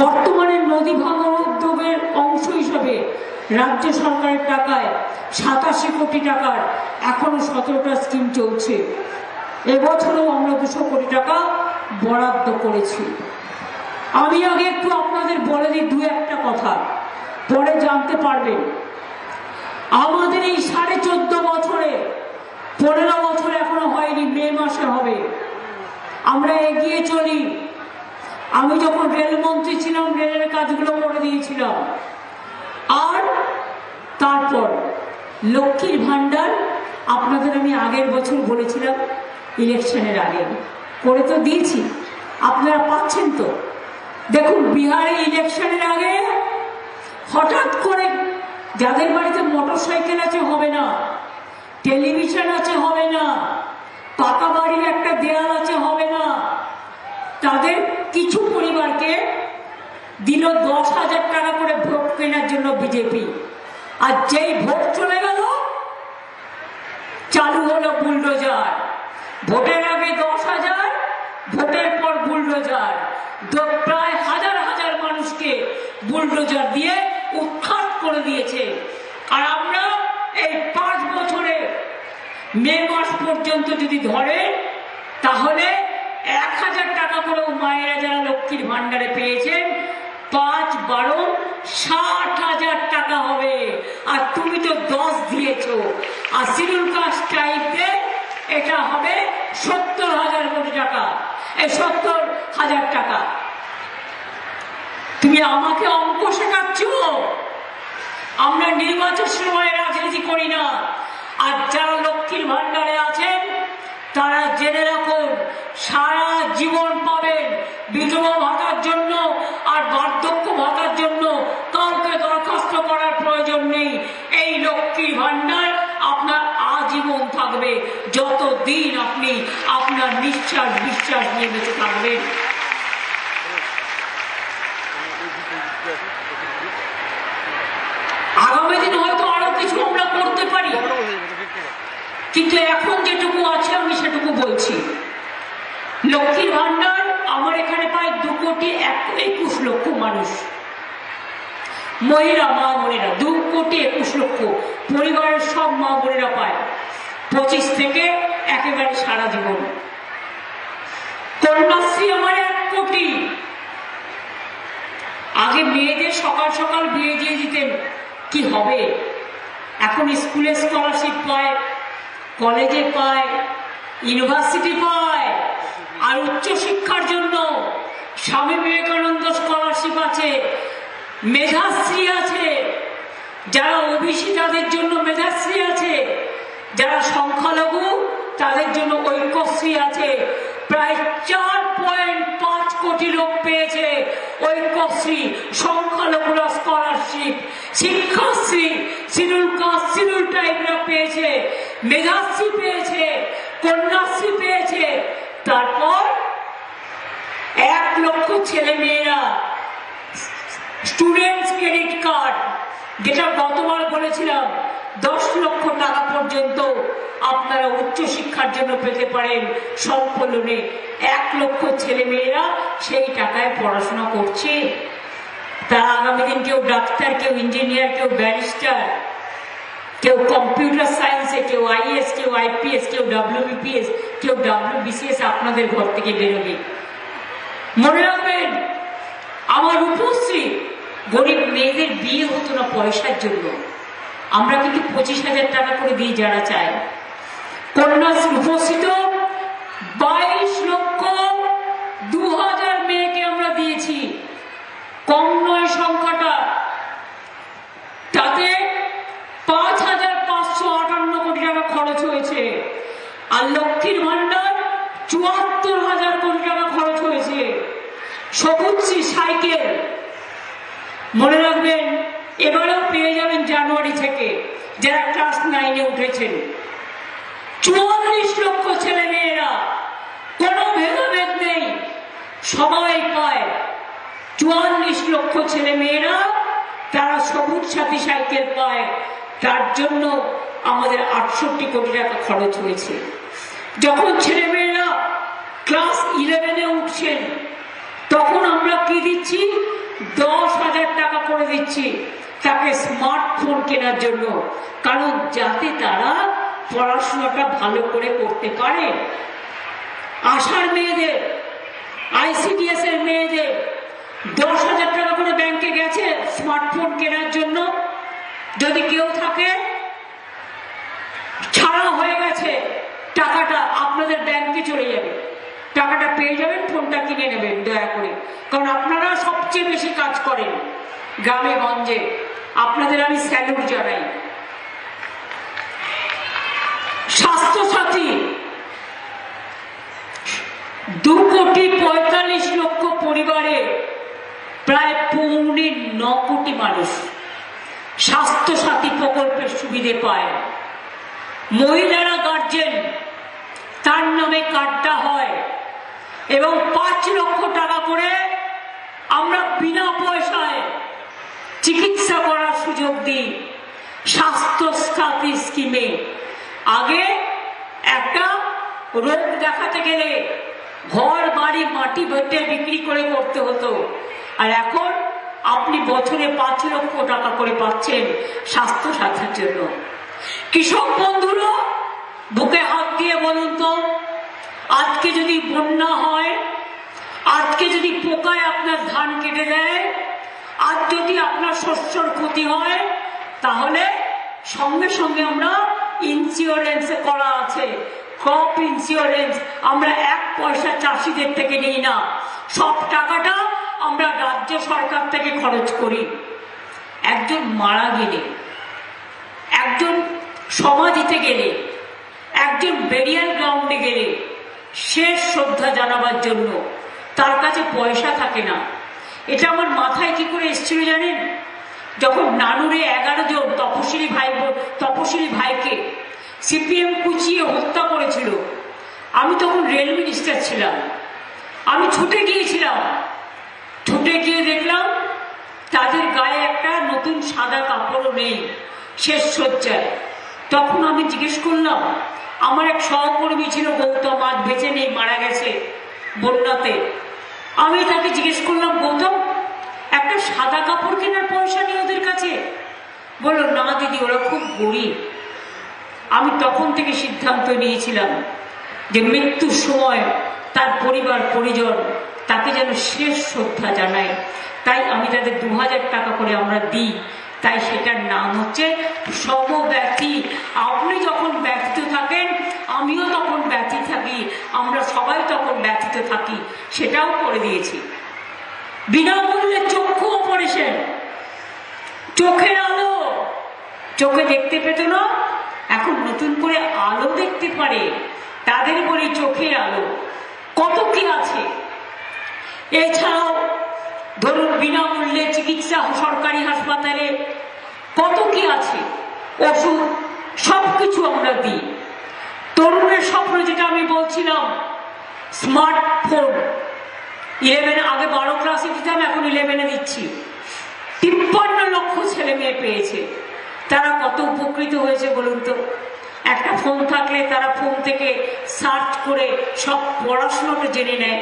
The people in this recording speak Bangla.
বর্তমানে নদী ভাঙন উদ্যোগের অংশ হিসাবে রাজ্য সরকারের টাকায় সাতাশি কোটি টাকার এখনও সতেরোটা স্কিম চলছে। এবছরও আমরা দুশো কোটি টাকা বরাদ্দ করেছি। আমি আগে একটু আপনাদের বলে দিই দু একটা কথা, পরে জানতে পারবেন। আমাদের এই সাড়ে চোদ্দ বছরে, পনেরো বছর এখনও হয়নি মে মাসে হবে। আমরা এগিয়ে চলি। আমি যখন রেলমন্ত্রী ছিলাম, রেলের কাজগুলো করে দিয়েছিলাম। আর তারপর লক্ষ্মীর ভাণ্ডার, আপনাদের আমি আগের বছর বলেছিলাম, ইলেকশনের আগে। করে তো দিয়েছি। আপনারা পাচ্ছেন তো। দেখুন, বিহারে ইলেকশনের আগে হঠাৎ করে যাদের বাড়িতে মোটর সাইকেল আছে হবে না, টেলিভিশন আছে হবে না, পাকা বাড়ির একটা দেয়াল আছে হবে না, তাদের দিল দশ হাজার টাকা করে ভোট কেনার জন্য বিজেপি আর যেই ভোট চলে গেল, চালু হলো বুলডোজার। ভোটের আগে দশ হাজার, ভোটের পর বুলডোজার। প্রায় হাজার হাজার মানুষকে বুলডোজার দিয়ে উৎখাত করে দিয়েছে। আর আমরা এই পাঁচ বছরে মে মাস পর্যন্ত যদি ধরে, তাহলে এক হাজার টাকা করেও মায়েরা যারা লক্ষ্মীর ভান্ডারে পেয়েছেন বারো ষাট হাজার টাকা হবে। আর তুমি তো দশ দিয়েছ। আর শিডিউল কাস্ট টাইপে এটা হবে সত্তর হাজার কোটি টাকা। এই সত্তর হাজার টাকা। তুমি আমাকে অঙ্ক শেখাচ্ছ আমরা নির্বাচন সময় রাজনীতি করি না। আর যারা লক্ষ্মীর ভান্ডারে আছেন, তারা জেনে রাখুন, সারা জীবন পাবেন বিধবা ভাতার জন্য আর বার্ধক্য ভাতার জন্য কাউকে দরখাস্ত করার প্রয়োজন নেই এই লক্ষ্মীর ভান্ডার আপনার আজীবন থাকবে যতদিন আপনি আপনার নিঃশ্বাস বিশ্বাস নিয়ে বেঁচে থাকবেন। আগামী দিন হয়তো আরও কিছু আমরা করতে পারি। কিন্তু এখন যেটুকু আছে আমি সেটুকু বলছি। লক্ষ্মীর ভান্ডার আমার এখানে প্রায় দু কোটি এক, একুশ লক্ষ মানুষ। মহিলা, মা বোনেরা, দু কোটি একুশ লক্ষ পরিবারের সব মা বোনেরা পায়। পঁচিশ থেকে একেবারে সারা জীবন। কন্যাশ্রী আমার এক কোটি। আগে মেয়েদের সকাল সকাল বিয়ে দিয়ে দিতেন। কি হবে? এখন স্কুলে স্কলারশিপ পায়, কলেজে পায় ইউনিভার্সিটি পায়, আর উচ্চ শিক্ষার জন্য স্বামী বিবেকানন্দ স্কলারশিপ আছে, মেধাশ্রী আছে। যারা ওবিসি তাদের জন্য মেধাশ্রী আছে, যারা সংখ্যালঘু তাদের জন্য ঐক্যশ্রী আছে। প্রায় চার পয়েন্ট পাঁচ কোটি লোক পেয়েছে ঐক্যশ্রী, সংখ্যালঘুরা scholarship Sikshashree schedule caste, schedule টাইপরা পেয়েছে, মেধাশ্রী পেয়েছে, কন্যাশ্রী পেয়েছে। তারপর এক লক্ষ ছেলে মেয়েরা স্টুডেন্টস ক্রেডিট কার্ড যেটা গতবার বলেছিলাম, দশ লক্ষ টাকা পর্যন্ত আপনারা উচ্চ শিক্ষার জন্য পেতে পারেন স্বল্প লোনে এক লক্ষ ছেলে মেয়েরা সেই টাকায় পড়াশোনা করছে। তারা আগামী দিন কেউ ডাক্তার, কেউ ইঞ্জিনিয়ার কেউ ব্যারিস্টার কেউ কম্পিউটার সায়েন্সে কেউ আইএস কেউ আইপিএস কেউ ডাব্লিউবিপিএস কেউ ডাব্লিউবিসিএস আপনাদের ঘর থেকে বেরোবে। মনে রাখবেন, আমার উপশ্রী গরিব মেয়েদের বিয়ে হতো না পয়সার জন্য। আমরা কিন্তু পঁচিশ হাজার টাকা করে দিই যারা চায় কন্যাশ্রী উপস্থিত, বাইশ লক্ষ দু হাজার মেয়েকে আমরা দিয়েছি। কম নয় সংখ্যাটা। তাতে পাঁচ হাজার পাঁচশো আটান্ন কোটি টাকা খরচ হয়েছে। আর লক্ষ্মীর ভান্ডার চুয়াত্তর হাজার কোটি টাকা খরচ হয়েছে। সবুজ সাইকেল মনে রাখবেন, এবারেও পেয়ে যাবেন জানুয়ারি থেকে যারা ক্লাস নাইনে উঠেছেন। চুয়াল্লিশ লক্ষ ছেলে মেয়েরা, কোনো ভেদাভেদ নেই সবাই পায়। চুয়াল্লিশ লক্ষ ছেলে মেয়েরা, তারা সবুজ সাথী সাইকেল পায়। তার জন্য আমাদের আটষট্টি কোটি টাকা খরচ হয়েছে। যখন ছেলেমেয়েরা ক্লাস ইলেভেনে উঠছেন, তখন আমরা কি দিচ্ছি? দশ দিচ্ছি তাকে স্মার্টফোন কেনার জন্য। কারণ যাতে তারা পড়াশোনাটা ভালো করে করতে পারে। আশার মেয়েদের আইসিডিএস এর মেয়েদের দশ হাজার টাকা করে ব্যাংকে গেছে স্মার্টফোন কেনার জন্য। যদি কেউ থাকে, ছাড়া হয়ে গেছে, টাকাটা আপনাদের ব্যাংকে চলে যাবে। টাকাটা পেয়ে যাবেন ফোনটা কিনে নেবেন, দয়া করে। কারণ আপনারা সবচেয়ে বেশি কাজ করেন। গ্রামে গঞ্জে আপনাদের আমি স্যালুট জানাই। স্বাস্থ্যসাথী, দু কোটি পঁয়তাল্লিশ লক্ষ পরিবারে প্রায় পৌনে ন কোটি মানুষ স্বাস্থ্যসাথী প্রকল্পের সুবিধে পায়। মহিলারা গার্জেন তার নামে কার্ডটা হয় এবং পাঁচ লক্ষ টাকা করে আমরা বিনা চিকিৎসা দিই স্বাস্থ্য সাথী স্কিমে। আগে একটা রোগ দেখাতে গেলে ঘর, বাড়ি, মাটি বেটে বিক্রি করে করতে হতো। আর এখন আপনি বছরে পাঁচ লক্ষ টাকা করে পাচ্ছেন স্বাস্থ্য সাথীর জন্য। কৃষক বন্ধুরা বুকে হাত দিয়ে বলুন তো, আজকে যদি বন্যা হয়, আজকে যদি পোকায় আপনার ধান কেটে দেয় আর যদি আপনার শস্যর ক্ষতি হয়, তাহলে সঙ্গে সঙ্গে আমরা ইন্স্যুরেন্স করা আছে। ক্রপ ইন্স্যুরেন্স আমরা এক পয়সা চাষিদের থেকে নিই না। সব টাকাটা আমরা রাজ্য সরকার থেকে খরচ করি। একজন মারা গেলে, একজন সমাধিতে গেলে, একজন বেরিয়াল গ্রাউন্ডে গেলে, শেষ শ্রদ্ধা জানাবার জন্য তার কাছে পয়সা থাকে না। এটা আমার মাথায় কি করে এসেছিল জানেন? যখন নানুরে এগারো জন তপশিলি ভাই তপশিলি ভাইকে সিপিএম কুচিয়ে হত্যা করেছিল, আমি তখন রেল মিনিস্টার ছিলাম। আমি ছুটে গিয়েছিলাম। ছুটে গিয়ে দেখলাম তাদের গায়ে একটা নতুন সাদা কাপড়ও নেই, শেষ সজ্জায় তখন আমি জিজ্ঞেস করলাম, আমার এক সহকর্মী ছিল গৌতম, আজ বেঁচে নেই, মারা গেছে বন্যাতে। আমি তাকে জিজ্ঞেস করলাম, গৌতম, একটা সাদা কাপড় কেনার পয়সা নেই ওদের কাছে? বলল, না দিদি, ওরা খুব গরিব। আমি তখন থেকে সিদ্ধান্ত নিয়েছিলাম যে মৃত্যুর সময় তার পরিবার, পরিজন তাকে যেন শেষ শ্রদ্ধা জানায়। তাই আমি তাদের দু হাজার টাকা করে আমরা দিই। তাই সেটার নাম হচ্ছে সমব্যথী। আপনি যখন ব্যথিত থাকেন, আমিও তখন ব্যথিত থাকি। আমরা সবাই ব্যথিত থাকি, সেটাও করে দিয়েছি। বিনামূল্যে চক্ষু অপারেশন চোখের আলো। চোখে দেখতে পেত না, এখন নতুন করে আলো দেখতে পারে। তাদের বলি চোখের আলো। কত কি আছে? এছাড়াও, ধরুন বিনামূল্যে চিকিৎসা সরকারি হাসপাতালে, কত কি আছে? ওষুধ সব কিছু আমরা দিই। তরুণের স্বপ্ন যেটা আমি বলছিলাম স্মার্টফোন ইলেভেনে আগে বারো ক্লাসে দিতাম, এখন ইলেভেনে দিচ্ছি। তিপ্পান্ন লক্ষ ছেলে মেয়ে পেয়েছে। তারা কত উপকৃত হয়েছে বলুন তো? একটা ফোন থাকলে তারা ফোন থেকে সার্চ করে সব পড়াশোনাটা জেনে নেয়।